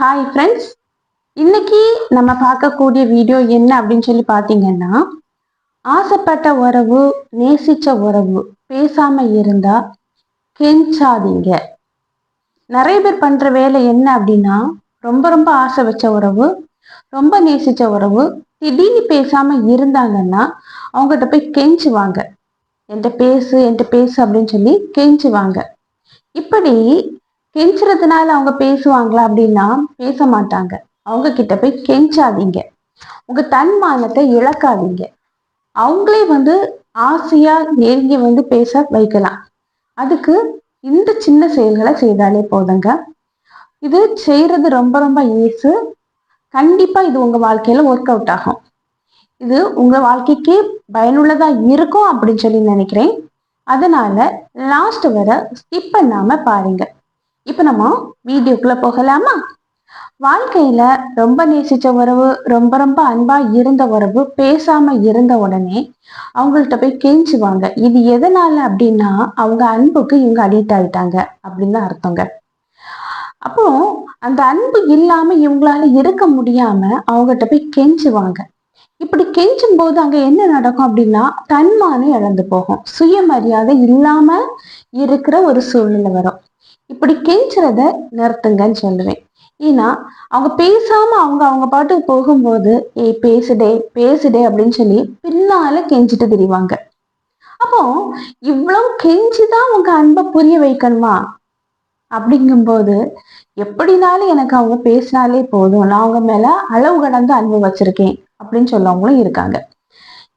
Hi friends இன்னைக்கு நம்ம பார்க்கக்கூடிய வீடியோ என்ன அப்படின்னு சொல்லி பார்த்தீங்கன்னா ஆசைப்பட்ட உறவு நேசிச்ச உறவு பேசாம இருந்தா கெஞ்சாதீங்க. நிறைய பேர் பண்ற வேலை என்ன அப்படின்னா ரொம்ப ரொம்ப ஆசை வச்ச உறவு ரொம்ப நேசிச்ச உறவு திடீர்னு பேசாம இருந்தாங்கன்னா அவங்ககிட்ட போய் கெஞ்சுவாங்க. என்கிட்ட பேசு என்கிட்ட பேசு அப்படின்னு சொல்லி கெஞ்சுவாங்க. இப்படி கெஞ்சுறதுனால அவங்க பேசுவாங்களா அப்படின்னா பேச மாட்டாங்க. அவங்க கிட்ட போய் கெஞ்சாதீங்க. உங்க தன்மானத்தை இழக்காதீங்க. அவங்களே வந்து ஆசையா நெருங்கி வந்து பேச வைக்கலாம். அதுக்கு இந்த சின்ன செயல்களை செய்தாலே போதுங்க. இது செய்யறது ரொம்ப ரொம்ப ஈஸு கண்டிப்பா இது உங்க வாழ்க்கையில ஒர்க் அவுட் ஆகும். இது உங்க வாழ்க்கைக்கு பயனுள்ளதா இருக்கும் அப்படின்னு சொல்லி நினைக்கிறேன். அதனால லாஸ்ட் வர ஸ்கிப் பண்ணாம பாருங்க. இப்ப நம்ம வீடியோக்குள்ள போகலாமா? வாழ்க்கையில ரொம்ப நேசிச்ச உறவு ரொம்ப ரொம்ப அன்பா இருந்த உறவு பேசாம இருந்த உடனே அவங்கள்ட்ட போய் கெஞ்சுவாங்க. இது எதனால அப்படின்னா அவங்க அன்புக்கு இவங்க அடிக்ட் ஆயிட்டாங்க அப்படின்னு தான் அர்த்தங்க. அப்போ அந்த அன்பு இல்லாம இவங்களால இருக்க முடியாம அவங்ககிட்ட போய் கெஞ்சுவாங்க. இப்படி கெஞ்சும் போது அங்க என்ன நடக்கும் அப்படின்னா தன்மானம் இழந்து போகும். சுயமரியாதை இல்லாம இருக்கிற ஒரு சூழ்நிலை வரும். இப்படி கெஞ்சுறத நிறுத்துங்கன்னு சொல்லுவேன். ஏன்னா அவங்க பேசாம அவங்க அவங்க பாட்டுக்கு போகும்போது ஏய் பேசுடே பேசுடே அப்படின்னு சொல்லி பின்னால கெஞ்சிட்டு தெரிவாங்க. அப்போ இவ்வளவு கெஞ்சிதான் உங்க அன்பை புரிய வைக்கணுமா? அப்படிங்கும்போது எப்படினாலும் எனக்கு அவங்க பேசினாலே போதும். நான் அவங்க மேல அளவு கடந்து அன்பு வச்சிருக்கேன் அப்படின்னு சொல்லவங்களும் இருக்காங்க.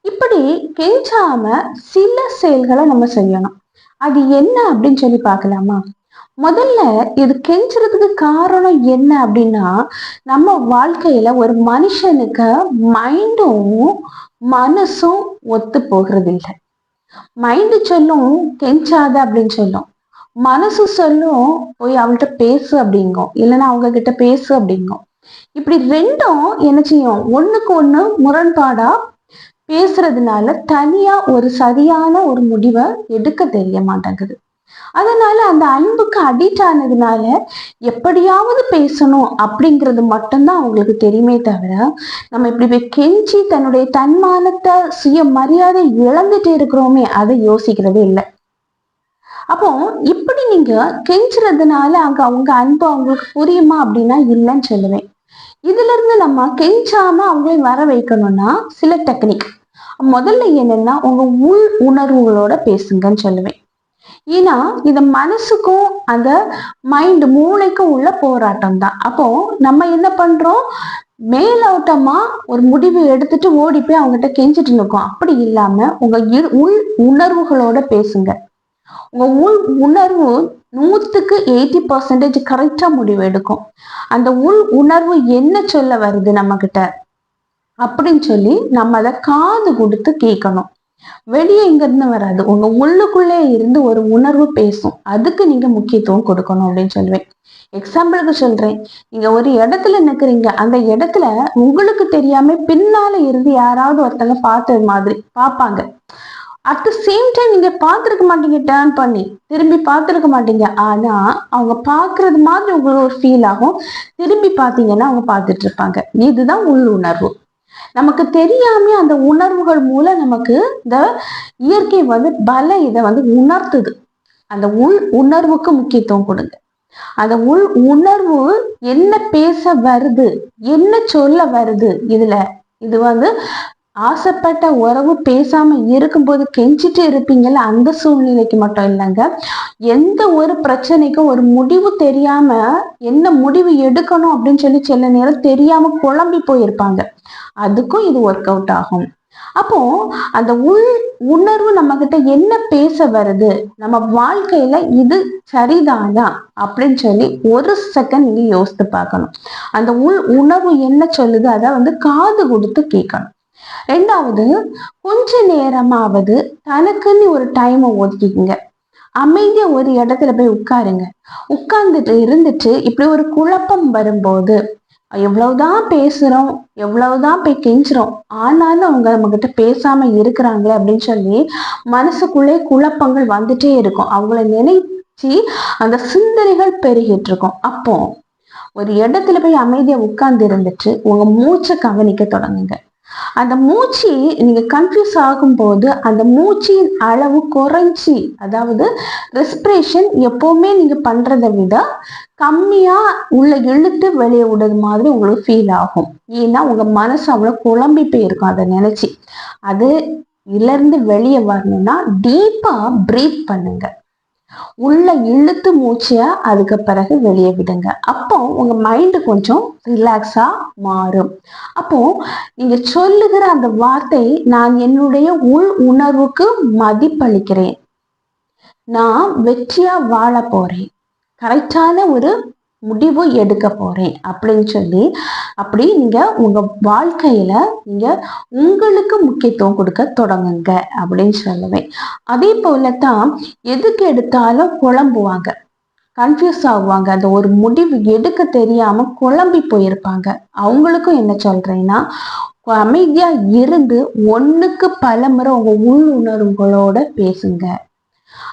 இப்படி கெஞ்சாம சில செயல்களை நம்ம செய்யணும். அது என்ன அப்படின்னு சொல்லி பார்க்கலாமா? முதல்ல இது கெஞ்சுறதுக்கு காரணம் என்ன அப்படின்னா நம்ம வாழ்க்கையில ஒரு மனுஷனுக்கு மைண்டும் மனசும் ஒத்து போகிறது இல்லை மைண்டு சொல்லும் கெஞ்சாத அப்படின்னு சொல்லும். மனசு சொல்லும் போய் அவள்கிட்ட பேசு அப்படிங்கும். இல்லைன்னா அவங்க கிட்ட பேசு அப்படிங்கும். இப்படி ரெண்டும் என்ன செய்யும்? ஒண்ணுக்கு ஒண்ணு முரண்பாடா பேசுறதுனால தனியா ஒரு சரியான ஒரு முடிவை எடுக்க தெரிய மாட்டேங்குது. அதனால அந்த அன்புக்கு அடிக்ட் ஆனதுனால எப்படியாவது பேசணும் அப்படிங்கிறது மட்டும்தான் அவங்களுக்கு தெரியுமே தவிர நம்ம இப்படி போய் கெஞ்சி தன்னுடைய தன்மானத்தை சுய மரியாதை இழந்துட்டு இருக்கிறோமே அதை யோசிக்கிறதே இல்லை. அப்போ இப்படி நீங்க கெஞ்சுறதுனால அங்க அவங்க அன்பு அவங்களுக்கு புரியுமா அப்படின்னா இல்லைன்னு சொல்லுவேன். இதுல இருந்து நம்ம கெஞ்சாம அவங்களை வர வைக்கணும்னா சில டெக்னிக் முதல்ல என்னன்னா உங்க உள் உணர்வுகளோட பேசுங்கன்னு சொல்லுவேன். ஏன்னா இது மனசுக்கும் அந்த மைண்ட் மூளைக்கும் உள்ள போராட்டம் தான் அப்போ நம்ம என்ன பண்றோம்? மேலோட்டமா ஒரு முடிவு எடுத்துட்டு ஓடி போய் அவங்ககிட்ட கெஞ்சிட்டு இருக்கோம் அப்படி இல்லாம உங்க உள் உணர்வுகளோட பேசுங்க. உங்க உள் உணர்வு நூத்துக்கு எயிட்டி பர்சன்டேஜ் கரெக்டா முடிவு எடுக்கும். அந்த உள் உணர்வு என்ன சொல்ல வருது நம்ம கிட்ட அப்படின்னு சொல்லி நம்ம அதை காது கொடுத்து கேட்கணும். வெளியே இங்க இருந்து வராது. உங்க உள்ளுக்குள்ளே இருந்து ஒரு உணர்வு பேசும். அதுக்கு நீங்க முக்கியத்துவம் கொடுக்கணும் அப்படின்னு சொல்லுவேன். எக்ஸாம்பிளுக்கு சொல்றேன். நீங்க ஒரு இடத்துல நிக்கிறீங்க. அந்த இடத்துல உங்களுக்கு தெரியாம பின்னால இருந்து யாராவது ஒருத்தங்க பார்த்தது மாதிரி பார்ப்பாங்க. அட் த சேம் டைம் நீங்க பார்த்துருக்க மாட்டீங்க டேர்ன் பண்ணி. திரும்பி பார்த்துருக்க மாட்டீங்க. ஆனா அவங்க பாக்குறது மாதிரி உங்களுக்கு ஒரு ஃபீல் ஆகும். திரும்பி பார்த்தீங்கன்னா அவங்க பார்த்துட்டு இருப்பாங்க. இதுதான் உள்ளுணர்வு நமக்கு தெரியாம அந்த உணர்வுகள் மூலம் நமக்கு இந்த இயற்கை வந்து பல இதை வந்து உணர்த்துது. அந்த உள் உணர்வுக்கு முக்கியத்துவம் கொடுங்க. அந்த உள் உணர்வு என்ன பேச வருது என்ன சொல்ல வருது இதுல இது வந்து ஆசைப்பட்ட உறவு பேசாம இருக்கும்போது கெஞ்சிட்டு இருப்பீங்கல்ல அந்த சூழ்நிலைக்கு மட்டும் இல்லைங்க. எந்த ஒரு பிரச்சனைக்கும் ஒரு முடிவு தெரியாம என்ன முடிவு எடுக்கணும் அப்படின்னு சொல்லி சில நேரம் தெரியாம குழம்பி போயிருப்பாங்க. அதுக்கும் இது ஒர்க் அவுட் ஆகும். அப்போ அந்த உள் உணர்வு நம்ம கிட்ட என்ன பேச வருது? நம்ம வாழ்க்கையில இது சரிதானா? அப்படின்னு சொல்லி ஒரு செகண்ட் நீங்க யோசித்து பார்க்கணும். அந்த உள் உணர்வு என்ன சொல்லுது? அதை வந்து காது கொடுத்து கேட்கணும். ரெண்டாவது கொஞ்ச நேரமாவது தனக்குன்னு ஒரு டைமை ஒதுக்கிக்குங்க. அமைதியா ஒரு இடத்துல போய் உட்காருங்க. உட்கார்ந்துட்டு இருந்துட்டு இப்படி ஒரு குழப்பம் வரும்போது எவ்வளவுதான் பேசுறோம் எவ்வளவுதான் போய் கெஞ்சுறோம் ஆனாலும் அவங்க நம்ம கிட்ட பேசாம இருக்கிறாங்களே அப்படின்னு சொல்லி மனசுக்குள்ளே குழப்பங்கள் வந்துட்டே இருக்கும். அவங்கள நினைச்சு அந்த சிந்தனைகள் பெருகிட்டு இருக்கும். அப்போ ஒரு இடத்துல போய் அமைதியா உட்கார்ந்து இருந்துட்டு உங்க மூச்சை கவனிக்க தொடங்குங்க. அந்த மூச்சு நீங்க கன்ஃபியூஸ் ஆகும்போது அந்த மூச்சின் அளவு குறைஞ்சி அதாவது ரெஸ்பிரேஷன் எப்பவுமே நீங்க பண்றதை விட கம்மியா உள்ள இழுத்து வெளியே விடுறது மாதிரி உங்களுக்கு ஃபீல் ஆகும். ஏன்னா உங்க மனசு அவ்வளவு குழம்பி போயிருக்கும் அதை நினைச்சு. அது இருந்து வெளியே வரணும்னா டீப்பா ப்ரீத் பண்ணுங்க. உள்ள இழுத்து மூச்சிய அதுக்கு பிறகு வெளியே விடுங்க. அப்போ உங்க மைண்டு கொஞ்சம் ரிலாக்ஸா மாறும். அப்போ நீங்க சொல்லுகிற அந்த வார்த்தை நான் என்னுடைய உள் உணர்வுக்கு மதிப்பளிக்கிறேன். நான் வெற்றியா வாழ போறேன். கரெக்டான ஒரு முடிவு எடுக்க போறேன் அப்படின்னு சொல்லி அப்படி நீங்க உங்க வாழ்க்கையில நீங்க உங்களுக்கு முக்கியத்துவம் கொடுக்க தொடங்குங்க அப்படின்னு சொல்லுவேன். அதே போலதான் எதுக்கு எடுத்தாலும் குழம்புவாங்க கன்ஃபியூஸ் ஆகுவாங்க. அந்த ஒரு முடிவு எடுக்க தெரியாம குழம்பி போயிருப்பாங்க. அவங்களுக்கும் என்ன சொல்றேன்னா அமைதியா இருந்து ஒண்ணுக்கு பல முறை உங்க உள் உணர்வுகளோட பேசுங்க.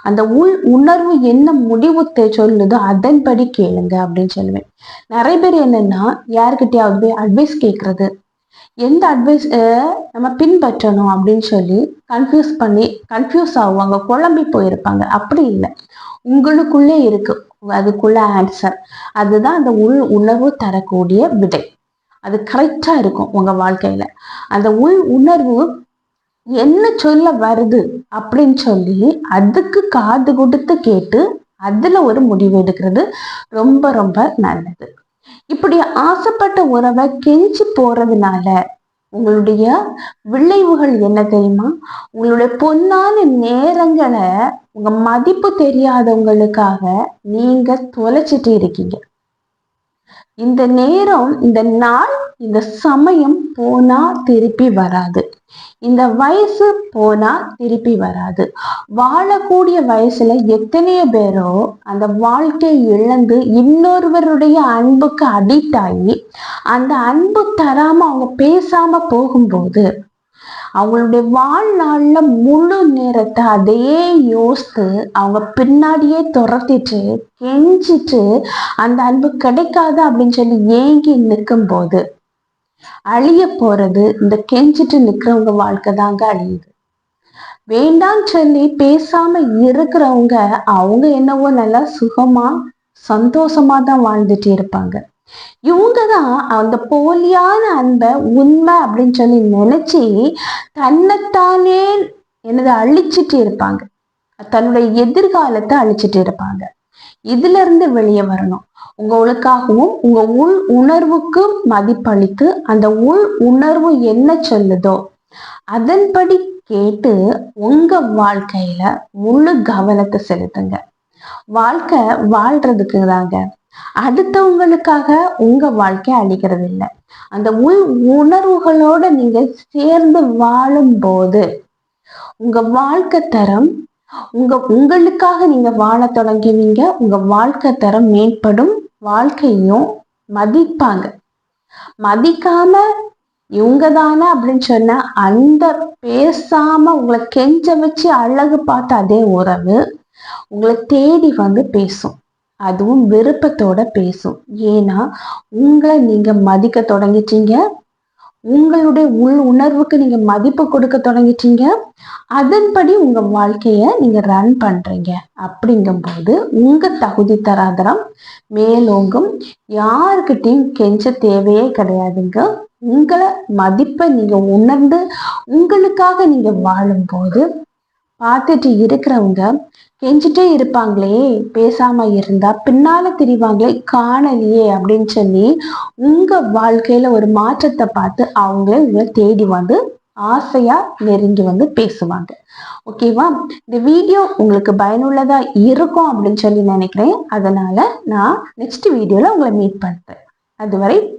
அந்த உள் உணர்வு என்ன முடிவு சொல்லுதோ அதன்படி கேளுங்க அப்படின்னு சொல்லுவேன். நிறைய பேர் என்னன்னா யாருக்கிட்டையாவது போய் அட்வைஸ் கேட்கறது எந்த அட்வைஸ் நம்ம பின்பற்றணும் அப்படின்னு சொல்லி கன்ஃபியூஸ் பண்ணி கன்ஃபியூஸ் ஆகுவாங்க குழம்பி போயிருப்பாங்க. அப்படி இல்லை. உங்களுக்குள்ளே இருக்கு. அதுக்குள்ள ஆன்சர் அதுதான் அந்த உள் உணர்வு தரக்கூடிய விடை. அது கரெக்டா இருக்கும் உங்க வாழ்க்கையில. அந்த உள் உணர்வு என்ன சொல்ல வருது அப்படின்னு சொல்லி அதுக்கு காது கொடுத்து கேட்டு அதுல ஒரு முடிவு எடுக்கிறது ரொம்ப ரொம்ப நல்லது. இப்படி ஆசைப்பட்ட உறவை கெஞ்சி போறதுனால உங்களுடைய விளைவுகள் என்ன தெரியுமா? உங்களுடைய பொன்னான நேரங்களை உங்க மதிப்பு தெரியாதவங்களுக்காக நீங்க தொலைச்சிட்டு இருக்கீங்க. இந்த நேரம் இந்த நாள் இந்த சமயம் போனா திருப்பி வராது. இந்த வயசு போனா திருப்பி வராது. வாழக்கூடிய வயசுல எத்தனையோ பேரோ அந்த வாழ்க்கை இழந்து இன்னொருவருடைய அன்புக்கு அடிக்ட் ஆகி அந்த அன்பு தராம அவங்க பேசாம போகும்போது அவங்களுடைய வாழ்நாள்ல முழு நேரத்தை அதையே யோசித்து அவங்க பின்னாடியே துரத்திட்டு கெஞ்சிட்டு அந்த அன்பு கிடைக்காது அப்படின்னு சொல்லி ஏங்கி நிற்கும் போது அழிய போறது இந்த கெஞ்சிட்டு நிக்கிறவங்க வாழ்க்கை தாங்க அழியுது. வேண்டான்னு சொல்லி பேசாம இருக்கிறவங்க அவங்க என்னவோ நல்லா சுகமா சந்தோஷமா தான் வாழ்ந்துட்டு இருப்பாங்க. இவங்க தான் அந்த போலியான அன்பை உண்மை அப்படின்னு சொல்லி நினைச்சு தன்னைத்தானே என்னது அழிச்சிட்டு இருப்பாங்க. தன்னுடைய எதிர்காலத்தை அழிச்சிட்டு இருப்பாங்க. இதுல இருந்து வெளியே வரணும். உங்களுக்காகவும் உங்க உள் உணர்வுக்கு மதிப்பளித்து அந்த உள் உணர்வு என்ன சொல்லுதோ அதன்படி கேட்டு உங்க வாழ்க்கையில முழு கவனத்தை செலுத்துங்க. வாழ்க்கை வாழ்றதுக்கு தாங்க அடுத்தவங்களுக்காக உங்க வாழ்க்கை அழிக்கிறது இல்லை அந்த உள் உணர்வுகளோட நீங்க சேர்ந்து வாழும் போது உங்க வாழ்க்கை தரம் உங்க உங்களுக்காக நீங்க வாழ தொடங்குவீங்க உங்க வாழ்க்கை தரம் மேம்படும். வாழ்க்கையும் மதிப்பாங்க. மதிக்காம இவங்க தானே அப்படின்னு சொன்ன அந்த பேசாம உங்களை கெஞ்ச வச்சு அழகு பார்த்த அதே உறவு உங்களை தேடி வந்து பேசும். அதுவும் விருப்பத்தோட பேசும். ஏன்னா உங்களை நீங்க மதிக்க தொடங்கிட்டீங்க. உங்களுடைய உள் உணர்வுக்கு நீங்க மதிப்பு கொடுக்க தொடங்கிட்டீங்க. அதன்படி உங்க வாழ்க்கைய நீங்க ரன் பண்றீங்க. அப்படிங்கும்போது உங்க தகுதி தராதரம் மேலோங்கும் யாருக்கிட்டையும் கெஞ்ச தேவையே கிடையாதுங்க. உங்களை மதிப்பை நீங்க உணர்ந்து உங்களுக்காக நீங்க வாழும்போது பார்த்துட்டு இருக்கிறவங்க கெஞ்சிட்டே இருப்பாங்களே பேசாம இருந்தா பின்னால தெரிவாங்களே காணலையே அப்படின்னு சொல்லி உங்க வாழ்க்கையில ஒரு மாற்றத்தை பார்த்து அவங்களே உங்களை தேடி வந்து ஆசையா நெருங்கி வந்து பேசுவாங்க. ஓகேவா இந்த வீடியோ உங்களுக்கு பயனுள்ளதா இருக்கும் அப்படின்னு சொல்லி நினைக்கிறேன். அதனால நான் நெக்ஸ்ட் வீடியோல உங்களை மீட் பண்றேன். அதுவரை